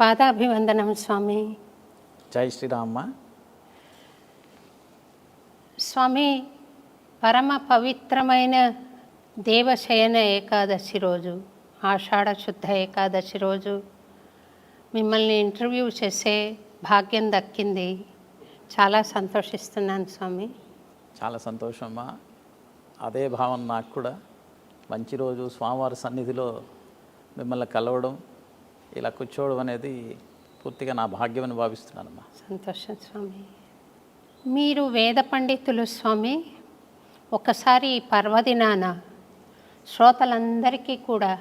పాదాభివందనం స్వామి. జై శ్రీరామ్మ స్వామి పరమ పవిత్రమైన దేవశయన ఏకాదశి రోజు ఆషాఢ శుద్ధ ఏకాదశి రోజు. మిమ్మల్ని ఇంటర్వ్యూ చేసే భాగ్యం దక్కింది. చాలా సంతోషిస్తున్నాను స్వామి. చాలా సంతోషమ్మ అదే భావన నాకు కూడా. మంచి రోజు స్వామివారి సన్నిధిలో మిమ్మల్ని కలవడం ఇలా కూర్చోవడం అనేది పూర్తిగా నా భాగ్యమని భావిస్తున్నానమ్మా సంతోషం స్వామి మీరు వేద పండితులు స్వామి ఒకసారి పర్వదినాన శ్రోతలందరికీ కూడా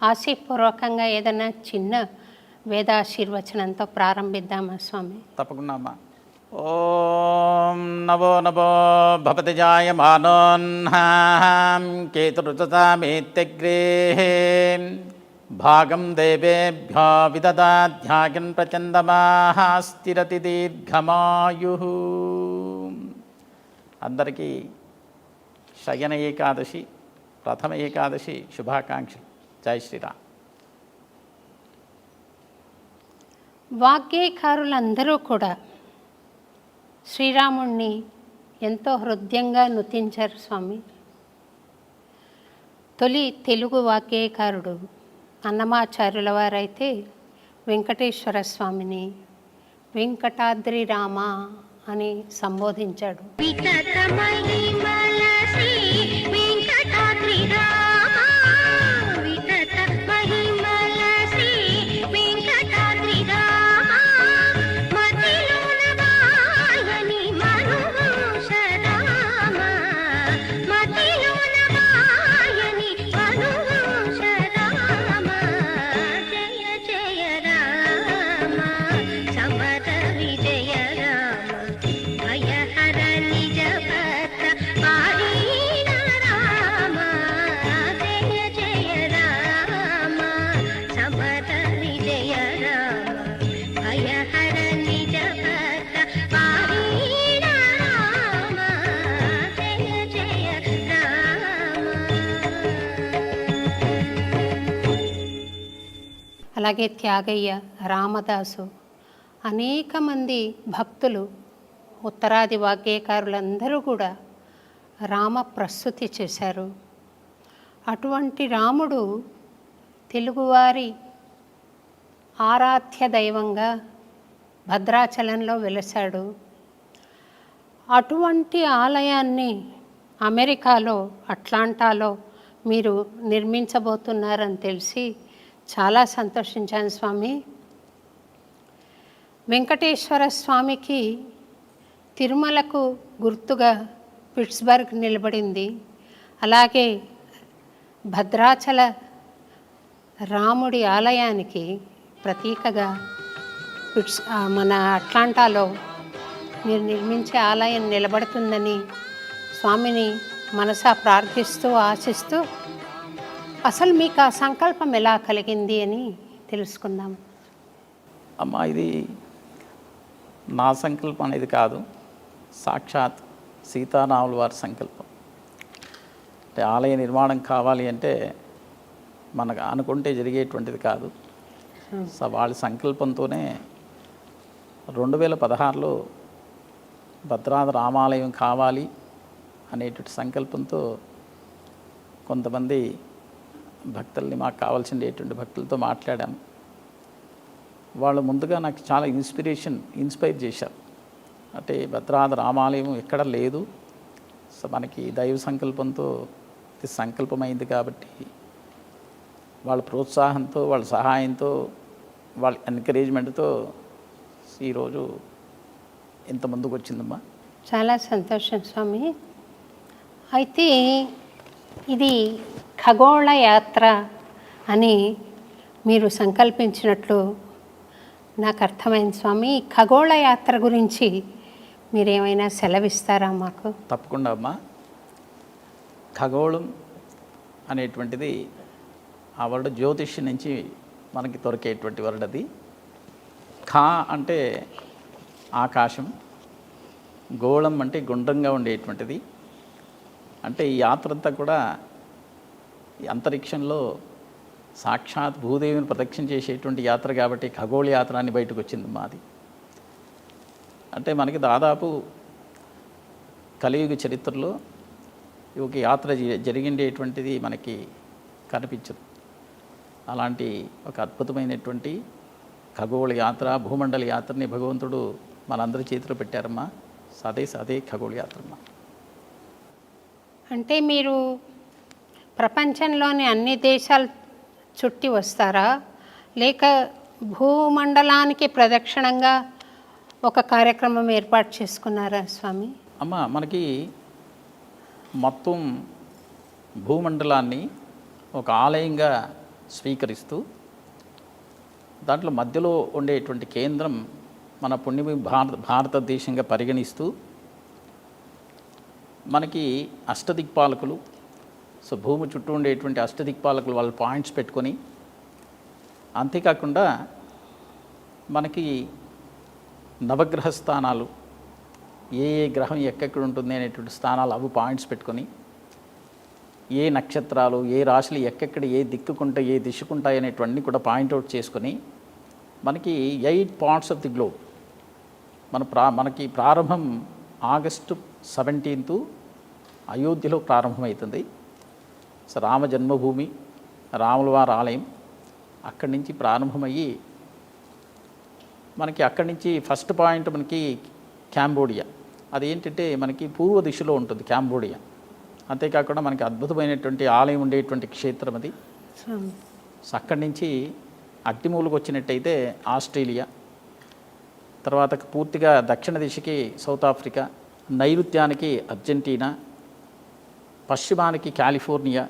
ఆశీపూర్వకంగా ఏదైనా చిన్న వేదాశీర్వచనంతో ప్రారంభిద్దామా స్వామి తప్పకుండా అమ్మా ఓం నవో నవో భవతి జాయమానోన్హాం కేతురుచతామేత్యగ్రే భాగం దేవేభ్యో విదదాధ్యాయన్ ప్రచందమాహ స్థిరతి దీర్ఘమాయు. అందరికీ శయన ఏకాదశి ప్రథమ ఏకాదశి శుభాకాంక్షలు. జై శ్రీరామ్. వాగ్గేయకారులందరూ కూడా శ్రీరాముణ్ణి ఎంతో హృదయంగా నృతించారు స్వామి. తొలి తెలుగు వాగ్గేయకారుడు అన్నమాచార్యుల వారైతే వెంకటేశ్వర స్వామిని వెంకటాద్రి రామ అని సంబోధించాడు. అలాగే త్యాగయ్య రామదాసు అనేక మంది భక్తులు ఉత్తరాది వాగ్గేయకారులందరూ కూడా రామ ప్రస్తుతి చేశారు. అటువంటి రాముడు తెలుగువారి ఆరాధ్య దైవంగా భద్రాచలంలో వెలసాడు అటువంటి ఆలయాన్ని అమెరికాలో అట్లాంటాలో మీరు నిర్మించబోతున్నారని తెలిసి చాలా సంతోషించాను స్వామి. వెంకటేశ్వర స్వామికి తిరుమలకు గుర్తుగా పిట్స్బర్గ్ నిలబడింది. అలాగే భద్రాచల రాముడి ఆలయానికి ప్రతీకగా పిట్స్ మన అట్లాంటాలో మీరు నిర్మించే ఆలయం నిలబడుతుందని స్వామిని మనసా ప్రార్థిస్తూ ఆశిస్తూ అసలు మీకు ఆ సంకల్పం ఎలా కలిగింది అని తెలుసుకుందాం. అమ్మా ఇది నా సంకల్పం అనేది కాదు. సాక్షాత్ సీతారాముల వారి సంకల్పం. అంటే ఆలయ నిర్మాణం కావాలి అంటే మనకు అనుకుంటే జరిగేటువంటిది కాదు. సో వాళ్ళ సంకల్పంతోనే రెండు వేల పదహారులో భద్రాద్రి రామాలయం కావాలి అనేటువంటి సంకల్పంతో కొంతమంది భక్తుల్ని మాకు కావాల్సినటువంటి భక్తులతో మాట్లాడాను వాళ్ళు ముందుగా నాకు చాలా ఇన్స్పిరేషన్ ఇన్స్పైర్ చేశారు. అంటే భద్రాద రామాలయం ఎక్కడ లేదు. సో మనకి దైవ సంకల్పంతో సంకల్పమైంది కాబట్టి వాళ్ళ ప్రోత్సాహంతో వాళ్ళ సహాయంతో వాళ్ళ ఎంకరేజ్మెంట్తో ఈరోజు ఇంత ముందుకు వచ్చిందమ్మా చాలా సంతోషం స్వామి. అయితే ఇది ఖగోళ యాత్ర అని మీరు సంకల్పించినట్లు నాకు అర్థమైంది స్వామి. ఈ ఖగోళ యాత్ర గురించి మీరేమైనా సెలవిస్తారా మాకు? తప్పకుండా అమ్మా. ఖగోళం అనేటువంటిది ఆ వర్డ్ జ్యోతిష్యం నుంచి మనకి దొరికేటువంటి వర్డ్ అది. ఖా అంటే ఆకాశం గోళం అంటే గుండ్రంగా ఉండేటువంటిది. అంటే ఈ యాత్ర అంతా కూడా ఈ అంతరిక్షంలో సాక్షాత్ భూదేవిని ప్రదక్షిణ చేసేటువంటి యాత్ర కాబట్టి ఖగోళ యాత్ర అని బయటకు వచ్చింది మాది. అంటే మనకి దాదాపు కలియుగ చరిత్రలో ఒక యాత్ర జ- జరిగిండేటువంటిది మనకి కనిపించదు. అలాంటి ఒక అద్భుతమైనటువంటి ఖగోళ యాత్ర భూమండల యాత్రని భగవంతుడు మనందరి చేతిలో పెట్టారమ్మా. సదే సదే ఖగోళ యాత్రమ్మా. అంటే మీరు ప్రపంచంలోని అన్ని దేశాలు చుట్టి వస్తారా? లేక భూమండలానికి ప్రదక్షిణంగా ఒక కార్యక్రమం ఏర్పాటు చేసుకున్నారా స్వామి? అమ్మ మనకి మొత్తం భూమండలాన్ని ఒక ఆలయంగా స్వీకరిస్తూ దాంట్లో మధ్యలో ఉండేటువంటి కేంద్రం మన పుణ్యమి భారత భారతదేశంగా పరిగణిస్తూ మనకి అష్టదిక్పాలకులు సో భూమి చుట్టూ ఉండేటువంటి అష్టదిక్పాలకులు వాళ్ళ పాయింట్స్ పెట్టుకొని అంతేకాకుండా మనకి నవగ్రహ స్థానాలు ఏ ఏ గ్రహం ఎక్కడెక్కడ ఉంటుంది అనేటువంటి స్థానాలు అవి పాయింట్స్ పెట్టుకొని ఏ నక్షత్రాలు ఏ రాశులు ఎక్కడెక్కడ ఏ దిక్కుకుంటాయి ఏ దిశకుంటాయి అనేటువంటి కూడా పాయింట్అవుట్ చేసుకొని మనకి eight points of the globe. మన ప్రా మనకి ప్రారంభం ఆగస్టు సెవెంటీన్త్ అయోధ్యలో ప్రారంభమవుతుంది. సో రామ జన్మభూమి రాముల వారి ఆలయం అక్కడి నుంచి ప్రారంభమయ్యి మనకి అక్కడి నుంచి ఫస్ట్ పాయింట్ మనకి క్యాంబోడియా అదేంటంటే మనకి పూర్వ దిశలో ఉంటుంది క్యాంబోడియా అంతేకాకుండా మనకి అద్భుతమైనటువంటి ఆలయం ఉండేటువంటి క్షేత్రం అది. సో అక్కడి నుంచి అట్టిమూలకు వచ్చినట్టయితే ఆస్ట్రేలియా తర్వాత పూర్తిగా దక్షిణ దిశకి సౌత్ ఆఫ్రికా నైరుత్యానికి అర్జెంటీనా పశ్చిమానికి కాలిఫోర్నియా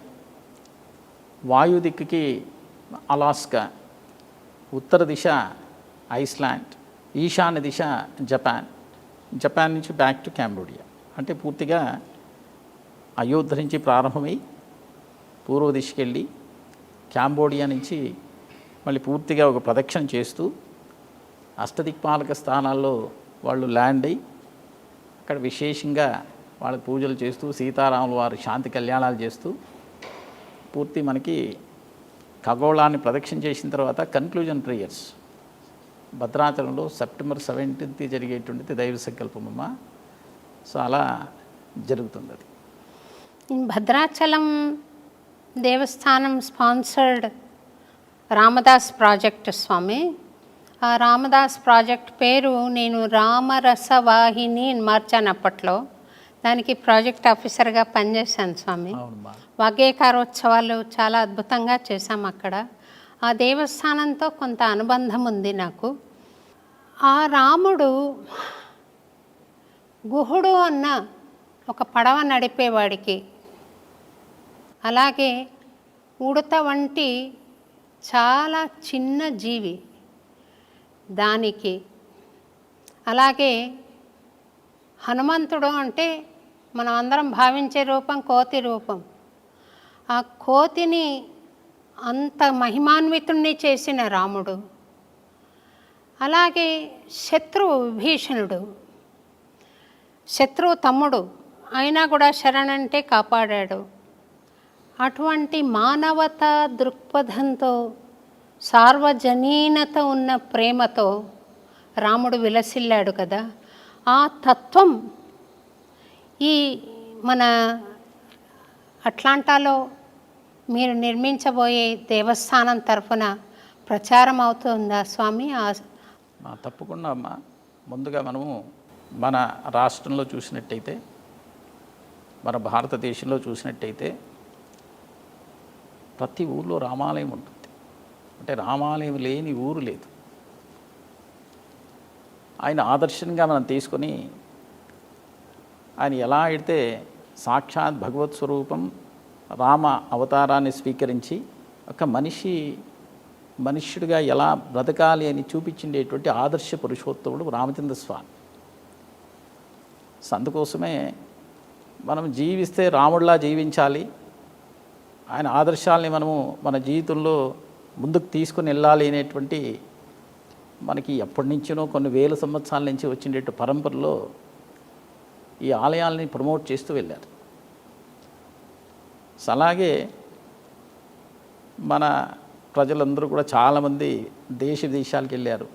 వాయు దిక్కుకి అలాస్కా ఉత్తర దిశ ఐస్లాండ్ ఈశాన్య దిశ జపాన్. జపాన్ నుంచి బ్యాక్ టు క్యాంబోడియా అంటే పూర్తిగా అయోధ్య నుంచి ప్రారంభమై పూర్వ దిశకి వెళ్ళి క్యాంబోడియా నుంచి మళ్ళీ పూర్తిగా ఒక ప్రదక్షిణ చేస్తూ అష్టదిక్పాలక స్థానాల్లో వాళ్ళు ల్యాండ్ అయ్యి అక్కడ విశేషంగా వాళ్ళ పూజలు చేస్తూ సీతారాముల వారి శాంతి కళ్యాణాలు చేస్తూ పూర్తి మనకి ఖగోళాన్ని ప్రదక్షిణ చేసిన తర్వాత కన్క్లూజన్ ప్రేయర్స్ భద్రాచలంలో సెప్టెంబర్ సెవెంటీన్త్ జరిగేటువంటిది దైవ సంకల్పమ్మ సో అలా జరుగుతుంది అది. భద్రాచలం దేవస్థానం స్పాన్సర్డ్ రామదాస్ ప్రాజెక్ట్ స్వామి. ఆ రామదాస్ ప్రాజెక్ట్ పేరు నేను రామరసవాహిని అని మార్చాను అప్పట్లో. దానికి ప్రాజెక్ట్ ఆఫీసర్గా పనిచేశాను స్వామి. అవునమ్మా వాగ్గేకారోత్సవాలు చాలా అద్భుతంగా చేశాం అక్కడ. ఆ దేవస్థానంతో కొంత అనుబంధం ఉంది నాకు. ఆ రాముడు గుహుడు అన్న ఒక పడవ నడిపేవాడికి. అలాగే ఉడత వంటి చాలా చిన్న జీవి దానికి. అలాగే హనుమంతుడు అంటే మనం అందరం భావించే రూపం కోతి రూపం. ఆ కోతిని అంత మహిమాన్వితుణ్ణి చేసిన రాముడు. అలాగే శత్రువు విభీషణుడు. శత్రువు తమ్ముడు అయినా కూడా శరణంటే కాపాడాడు. అటువంటి మానవత దృక్పథంతో సార్వజనీనత ఉన్న ప్రేమతో రాముడు విలసిల్లాడు కదా. ఆ తత్వం ఈ మన అట్లాంటాలో మీరు నిర్మించబోయే దేవస్థానం తరఫున ప్రచారం అవుతుందా స్వామి? ఆ తప్పకుండా అమ్మా. ముందుగా మనము మన రాష్ట్రంలో చూసినట్టయితే మన భారతదేశంలో చూసినట్టయితే ప్రతి ఊర్లో రామాలయం ఉంటుంది. అంటే రామాలయం లేని ఊరు లేదు. ఆయన ఆదర్శంగా మనం తీసుకొని ఆయన ఎలా అయితే సాక్షాత్ భగవత్ స్వరూపం రామ అవతారాన్ని స్వీకరించి ఒక మనిషి మనుష్యుడిగా ఎలా బ్రతకాలి అని చూపించిండేటువంటి ఆదర్శ పురుషోత్తముడు రామచంద్ర స్వామి. అందుకోసమే మనం జీవిస్తే రాముడిలా జీవించాలి. ఆయన ఆదర్శాలని మనము మన జీవితంలో ముందుకు తీసుకుని వెళ్ళాలి అనేటువంటి మనకి ఎప్పటి నుంచినో కొన్ని వేల సంవత్సరాల నుంచి వచ్చిండే పరంపరలో ఈ ఆలయాల్ని ప్రమోట్ చేస్తూ వెళ్ళారు. అలాగే మన ప్రజలందరూ కూడా చాలామంది దేశ దేశాలకు వెళ్ళారు.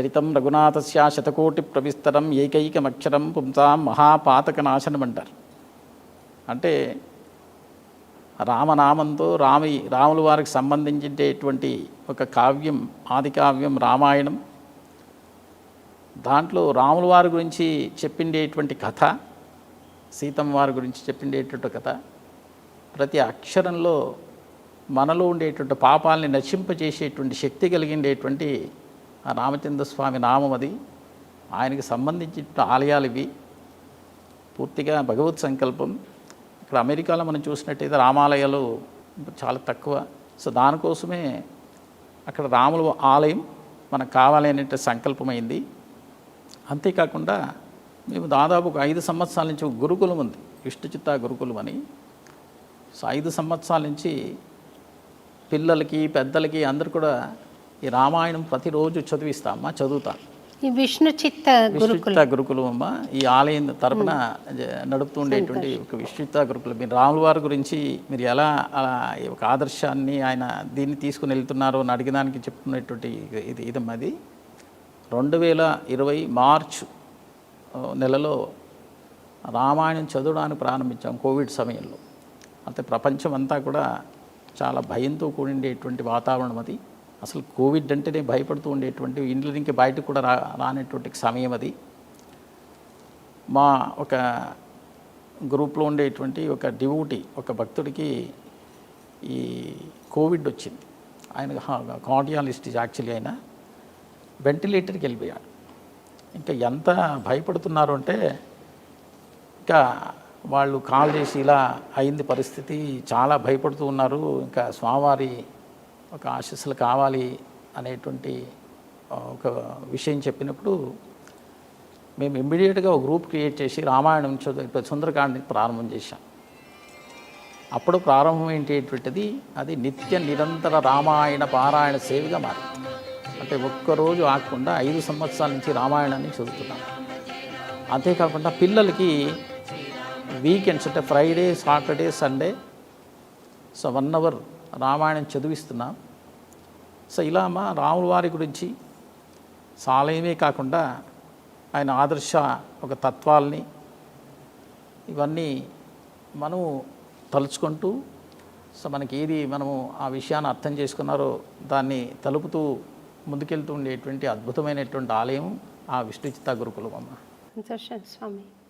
చరితం రఘునాథస్య శతకోటి ప్రవిస్తరం ఏకైకమక్షరం పుంసాం మహాపాతక నాశనం అంటారు. అంటే రామనామంతో రామి రాముల వారికి సంబంధించేటువంటి ఒక కావ్యం ఆది కావ్యం రామాయణం దాంట్లో రాముల వారి గురించి చెప్పిండేటువంటి కథ సీతమ్మ వారి గురించి చెప్పిండేటువంటి కథ ప్రతి అక్షరంలో మనలో ఉండేటువంటి పాపాలని నశింపజేసేటువంటి శక్తి కలిగిండేటువంటి ఆ రామచంద్ర స్వామి నామం అది. ఆయనకి సంబంధించిన ఆలయాలు ఇవి. పూర్తిగా భగవత్ సంకల్పం. ఇక్కడ అమెరికాలో మనం చూసినట్టయితే రామాలయాలు చాలా తక్కువ. సో దానికోసమే అక్కడ రాముల ఆలయం మనకు కావాలనే సంకల్పమైంది. అంతేకాకుండా మేము దాదాపు ఒక ఐదు సంవత్సరాల నుంచి ఒక గురుకులం ఉంది. విష్ణుచిత్త గురుకులం అని. సో ఐదు సంవత్సరాల నుంచి పిల్లలకి పెద్దలకి అందరు కూడా ఈ రామాయణం ప్రతిరోజు చదివిస్తామా? చదువుతాను ఈ విష్ణు చిత్త గురుకుల విశ్వచిత్త గురుకులం. అమ్మ ఈ ఆలయం తరపున జ- నడుపుతూ ఉండేటువంటి ఒక విశ్వచిత్త గురుకులం. మీరు రాముల వారి గురించి మీరు ఎలా అలా ఒక ఆదర్శాన్ని ఆయన దీన్ని తీసుకుని వెళ్తున్నారో అని అడిగడానికి చెప్తున్నటువంటి ఇది ఇదమ్మా అది. రెండు వేల ఇరవై మార్చ్ నెలలో రామాయణం చదవడానికి ప్రారంభించాం కోవిడ్ సమయంలో. అంటే ప్రపంచం అంతా కూడా చాలా భయంతో కూడిండేటువంటి వాతావరణం అది. అసలు కోవిడ్ అంటేనే భయపడుతూ ఉండేటువంటి ఇంట్లో నుంచి బయటకు కూడా రా రానటువంటి సమయం అది. మా ఒక గ్రూప్లో ఉండేటువంటి ఒక డివోటీ ఒక భక్తుడికి ఈ కోవిడ్ వచ్చింది. ఆయన కార్డియాలిస్ట్ యాక్చువల్లీ ఆయన. వెంటిలేటర్కి వెళ్ళిపోయాడు ఇంకా ఎంత భయపడుతున్నారు అంటే ఇంకా వాళ్ళు కాల్ చేసి ఇలా అయింది పరిస్థితి చాలా భయపడుతూ ఉన్నారు ఇంకా స్వామివారి ఒక ఆశీస్సులు కావాలి అనేటువంటి ఒక విషయం చెప్పినప్పుడు మేము ఇమ్మీడియట్గా ఒక గ్రూప్ క్రియేట్ చేసి రామాయణం చదువు సుందరకాండని ప్రారంభం చేశాం. అప్పుడు ప్రారంభం ఏంటేటువంటిది అది నిత్య నిరంతర రామాయణ పారాయణ సేవగా మారింది. అంటే ఒక్కరోజు ఆగకుండా ఐదు సంవత్సరాల నుంచి రామాయణాన్ని చదువుతున్నాం అంతేకాకుండా పిల్లలకి వీకెండ్స్ అంటే Friday Saturday Sunday so one hour Ramayanam చదివిస్తున్నాం. So ఇలా మా రాముల వారి గురించి సాలయమే కాకుండా ఆయన ఆదర్శ ఒక తత్వాల్ని ఇవన్నీ మనము తలుచుకుంటూ సో మనకి ఏది మనము ఆ విషయాన్ని అర్థం చేసుకున్నారో దాన్ని తలుపుతూ ముందుకెళ్తూ ఉండేటువంటి అద్భుతమైనటువంటి ఆలయం ఆ విష్ణుచిత్త గురుకులం అమ్మ సంతోషం స్వామి.